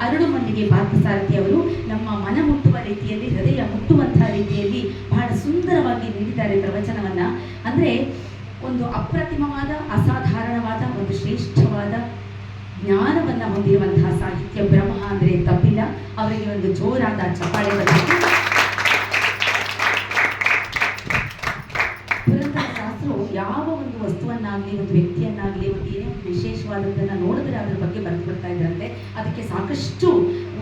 ಅರಳು ಪಾರ್ಥಸಾರಥಿ ಅವರು ನಮ್ಮ ಮನ ಮುಟ್ಟುವ ರೀತಿಯಲ್ಲಿ, ಹೃದಯ ಮುಟ್ಟುವಂತಹ ರೀತಿಯಲ್ಲಿ ಬಹಳ ಸುಂದರವಾಗಿ ನೀಡಿದ್ದಾರೆ ಪ್ರವಚನವನ್ನ. ಅಂದ್ರೆ ಒಂದು ಅಪ್ರತಿಮವಾದ, ಅಸಾಧಾರಣವಾದ, ಒಂದು ಶ್ರೇಷ್ಠವಾದ ಜ್ಞಾನವನ್ನ ಹೊಂದಿರುವಂತಹ ಸಾಹಿತ್ಯ ಬ್ರಹ್ಮ ಅಂದ್ರೆ ತಪ್ಪಿಲ್ಲ. ಅವರಿಗೆ ಒಂದು ಜೋರಾದ ಚಪ್ಪಾಳೆ ಒಂದು ವಸ್ತುವನ್ನಾಗಲಿ, ಒಂದು ವ್ಯಕ್ತಿಯನ್ನಾಗಲಿ, ಒಂದು ಏನೇ ಒಂದು ವಿಶೇಷವಾದದ್ದನ್ನ ನೋಡಿದ್ರೆ ಅದ್ರ ಬಗ್ಗೆ ಬರೆದು ಬರ್ತಾ ಇದ್ದಾರಂತೆ. ಅದಕ್ಕೆ ಸಾಕಷ್ಟು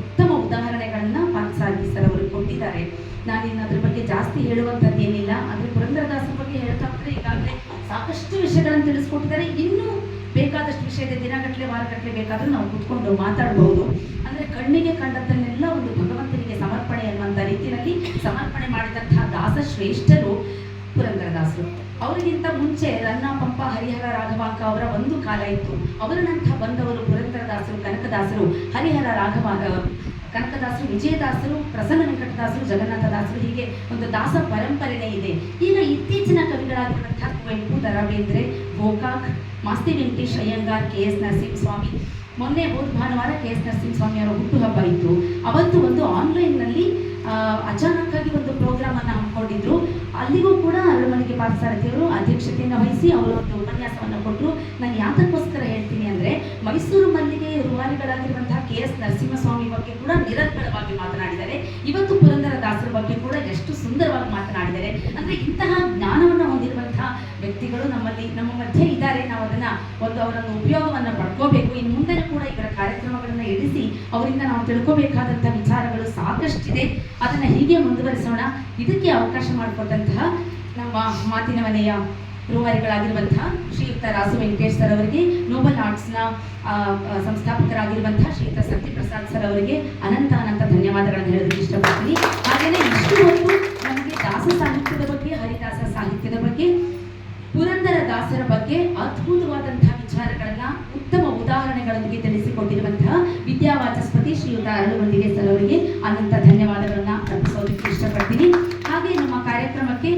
ಉತ್ತಮ ಉದಾಹರಣೆಗಳನ್ನ ಪಾರ್ಥಸಾರಥಿ ಸರ್ ಅವರು ಕೊಟ್ಟಿದ್ದಾರೆ. ನಾನೇನು ಅದ್ರ ಬಗ್ಗೆ ಜಾಸ್ತಿ ಹೇಳುವಂಥದ್ದು ಏನಿಲ್ಲ. ಅಂದ್ರೆ ಪುರಂದರದಾಸರ ಬಗ್ಗೆ ಹೇಳ್ತಾ ಹೋದ್ರೆ ಈಗಾಗಲೇ ಸಾಕಷ್ಟು ವಿಷಯಗಳನ್ನು ತಿಳಿಸ್ಕೊಟ್ಟಿದ್ದಾರೆ. ಇನ್ನೂ ಬೇಕಾದಷ್ಟು ವಿಷಯದ ದಿನಗಟ್ಟಲೆ ವಾರಗಟ್ಟಲೆ ಬೇಕಾದರೂ ನಾವು ಕೂತ್ಕೊಂಡು ಮಾತಾಡಬಹುದು ಅಂದ್ರೆ ಕಣ್ಣಿಗೆ ಕಂಡದ್ದನ್ನೆಲ್ಲ ಒಂದು ಭಗವಂತನಿಗೆ ಸಮರ್ಪಣೆ ಅನ್ನುವಂಥ ರೀತಿಯಲ್ಲಿ ಸಮರ್ಪಣೆ ಮಾಡಿದಂತಹ ದಾಸ ಶ್ರೇಷ್ಠರು ಪುರಂದರದಾಸರು. ಅವರಿಗಿಂತ ಮುಂಚೆ ರನ್ನ ಪಂಪ ಹರಿಹರ, ರಾಘವಾಂಕ ಅವರ ಒಂದು ಕಾಲ ಇತ್ತು. ಅವರ ನಂತರ ಬಂದವರು ಪುರಂದರದಾಸರು, ಕನಕದಾಸರು, ಹರಿಹರ ರಾಘವ ಕನಕದಾಸರು, ವಿಜಯದಾಸರು, ಪ್ರಸನ್ನ ವೆಂಕಟದಾಸರು, ಜಗನ್ನಾಥದಾಸರು, ಹೀಗೆ ಒಂದು ದಾಸ ಪರಂಪರೆನೇ ಇದೆ. ಈಗ ಇತ್ತೀಚಿನ ಕವಿಗಳಾಗಿರುವಂತಹ ಕುವೆಂಪು ದ ಬೇಂದ್ರೆ ಗೋಕಾಕ್, ಮಾಸ್ತಿ ವೆಂಕಟೇಶ್, ಅಯ್ಯಂಗಾರ್, ಕೆ ಎಸ್ ನರಸಿಂಹಸ್ವಾಮಿ, ಮೊನ್ನೆ ಹೋದ ಭಾನುವಾರ ಕೆ ಎಸ್ ನರಸಿಂಹಸ್ವಾಮಿ ಅವರ ಹುಟ್ಟುಹಬ್ಬ ಇತ್ತು. ಅವತ್ತು ಒಂದು ಆನ್ಲೈನ್ನಲ್ಲಿ ಅಚಾನಕ್ಕಾಗಿ ಒಂದು ಪ್ರೋಗ್ರಾಮನ್ನು ಹಮ್ಮಿಕೊಂಡಿದ್ರು. ಅಲ್ಲಿಗೂ ಕೂಡ ಅರಮನೆಗೆ ಪಾರ್ಥಸಾರಥಿಯವರು ಅಧ್ಯಕ್ಷತೆಯನ್ನು ವಹಿಸಿ ಅವರು ಒಂದು ಉಪನ್ಯಾಸವನ್ನು ಕೊಟ್ಟರು ನಾನು ಯಾತಕ್ಕೋಸ್ಕರ ಹೇಳ್ತೀನಿ ಅಂದರೆ, ಮೈಸೂರು ಮಲ್ಲಿಗೆ ರೂವಾರಿಗಳಾಗಿರುವಂತಹ ಕೆ ಎಸ್ ನರಸಿಂಹಸ್ವಾಮಿ ಬಗ್ಗೆ ಕೂಡ ನಿರಂತರವಾಗಿ ಮಾತನಾಡಿದ್ದಾರೆ. ಇವತ್ತು ಪುರಂದರ ದಾಸರ ಬಗ್ಗೆ ಕೂಡ ಎಷ್ಟು ಸುಂದರವಾಗಿ ಮಾತನಾಡಿದ್ದಾರೆ. ಅಂದರೆ ಇಂತಹ ವ್ಯಕ್ತಿಗಳು ನಮ್ಮಲ್ಲಿ, ನಮ್ಮ ಮಧ್ಯೆ ಇದ್ದಾರೆ. ನಾವು ಅದನ್ನ ಒಂದು ಅವರನ್ನು ಉಪಯೋಗವನ್ನ ಪಡ್ಕೋಬೇಕು. ಇನ್ನು ಮುಂದೆ ಕೂಡ ಇವರ ಕಾರ್ಯಕ್ರಮಗಳನ್ನ ಇಳಿಸಿ ಅವರಿಂದ ನಾವು ತಿಳ್ಕೋಬೇಕಾದಂತಹ ವಿಚಾರಗಳು ಸಾಕಷ್ಟಿದೆ. ಅದನ್ನ ಹೀಗೆ ಮುಂದುವರಿಸೋಣ. ಇದಕ್ಕೆ ಅವಕಾಶ ಮಾಡಿಕೊಟ್ಟಂತಹ ನಮ್ಮ ಮಾತಿನ ಮನೆಯ ರೂವಾರಿಗಳಾಗಿರುವಂತಹ ಶ್ರೀಯುಕ್ತ ರಾಸು ವೆಂಕಟೇಶ್ ಸರ್ ಅವರಿಗೆ ನೋಬಲ್ ಆರ್ಟ್ಸ್ನ ಸಂಸ್ಥಾಪಕರಾಗಿರುವಂತಹ ಶ್ರೀಯುತ ಸತ್ಯಪ್ರಸಾದ್ ಸರ್ ಅವರಿಗೆ ಅನಂತ ಅನಂತ ಧನ್ಯವಾದಗಳನ್ನು ಹೇಳೋದಕ್ಕೆ ಇಷ್ಟಪಡ್ತೀನಿ. ದಾಸರ ಬಗ್ಗೆ ಅದ್ಭುತವಾದಂತಹ ವಿಚಾರಗಳನ್ನ ಉತ್ತಮ ಉದಾಹರಣೆಗಳೊಂದಿಗೆ ತಿಳಿಸಿಕೊಟ್ಟಿರುವಂತಹ ವಿದ್ಯಾವಾಚಸ್ಪತಿ ಶ್ರೀಯುತ ಅರಳುಮಂದಿಗೆ ಸರ್ ಅವರಿಗೆ ಅನಂತ ಧನ್ಯವಾದಗಳನ್ನ ಅರ್ಪಿಸೋದಕ್ಕೆ ಇಷ್ಟಪಡ್ತೀನಿ. ಹಾಗೆ ನಮ್ಮ ಕಾರ್ಯಕ್ರಮಕ್ಕೆ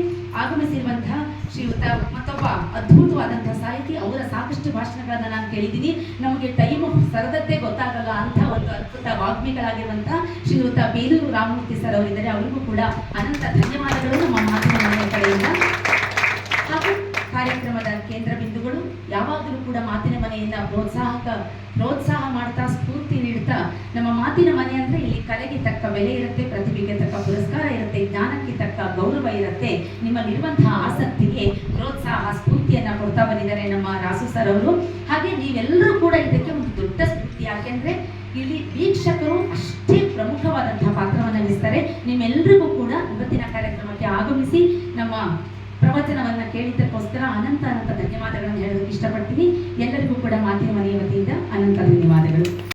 ಆಗಮಿಸಿರುವಂತಹ ಶ್ರೀಯುತ ಮತ್ತೊಬ್ಬ ಅದ್ಭುತವಾದಂತಹ ಸಾಹಿತಿ, ಅವರ ಸಾಕಷ್ಟು ಭಾಷಣಗಳನ್ನ ನಾನು ಕೇಳಿದ್ದೀನಿ. ನಮಗೆ ಟೈಮ್ ಸರದತ್ತೆ ಗೊತ್ತಾಗಲ್ಲ ಅಂತ ಒಂದು ಅದ್ಭುತ ವಾಗ್ಮಿಗಳಾಗಿರುವಂತಹ ಶ್ರೀಯುತ ಬೇಲೂರು ರಾಮಮೂರ್ತಿ ಸರ್ ಅವರಿದ್ದಾರೆ. ಅವರಿಗೂ ಕೂಡ ಅನಂತ ಧನ್ಯವಾದಗಳು ನಮ್ಮ ಮಾತಿನ ಕಡೆಯಿಂದ. ಹಾಗೂ ಕಾರ್ಯಕ್ರಮದ ಕೇಂದ್ರ ಬಿಂದುಗಳು ಯಾವಾಗಲೂ ಕೂಡ ಮಾತಿನ ಮನೆಯಿಂದ ಪ್ರೋತ್ಸಾಹಕ, ಪ್ರೋತ್ಸಾಹ ಮಾಡ್ತಾ ಸ್ಫೂರ್ತಿ ನೀಡ್ತಾ ನಮ್ಮ ಮಾತಿನ ಮನೆ ಅಂದ್ರೆ ಇಲ್ಲಿ ಕಲೆಗೆ ತಕ್ಕ ಬೆಲೆ ಇರುತ್ತೆ, ಪ್ರತಿಭೆಗೆ ತಕ್ಕ ಪುರಸ್ಕಾರ ಇರುತ್ತೆ, ಜ್ಞಾನಕ್ಕೆ ತಕ್ಕ ಗೌರವ ಇರುತ್ತೆ. ನಿಮ್ಮಲ್ಲಿರುವಂತಹ ಆಸಕ್ತಿಗೆ ಪ್ರೋತ್ಸಾಹ, ಸ್ಫೂರ್ತಿಯನ್ನ ಕೊಡ್ತಾ ಬಂದಿದ್ದಾರೆ ನಮ್ಮ ರಾಸು ಸರ್ ಅವರು. ಹಾಗೆ ನೀವೆಲ್ಲರೂ ಕೂಡ ಇದಕ್ಕೆ ಒಂದು ದೊಡ್ಡ ಸ್ಫೂರ್ತಿ. ಯಾಕೆಂದ್ರೆ ಇಲ್ಲಿ ವೀಕ್ಷಕರು ಅಷ್ಟೇ ಪ್ರಮುಖವಾದಂತಹ ಪಾತ್ರವನ್ನು ವಹಿಸ್ತಾರೆ. ನಿಮ್ಮೆಲ್ಲರಿಗೂ ಕೂಡ ಇವತ್ತಿನ ಕಾರ್ಯಕ್ರಮಕ್ಕೆ ಆಗಮಿಸಿ ನಮ್ಮ ಪ್ರವಚನವನ್ನು ಕೇಳಿದ್ದಕ್ಕೋಸ್ಕರ ಅನಂತ ಅನಂತ ಧನ್ಯವಾದಗಳನ್ನು ಹೇಳೋದಕ್ಕೆ ಇಷ್ಟಪಡ್ತೀನಿ. ಎಲ್ಲರಿಗೂ ಕೂಡ ಮಾಧ್ಯಮ ಮನೆಯ ಅನಂತ ಧನ್ಯವಾದಗಳು.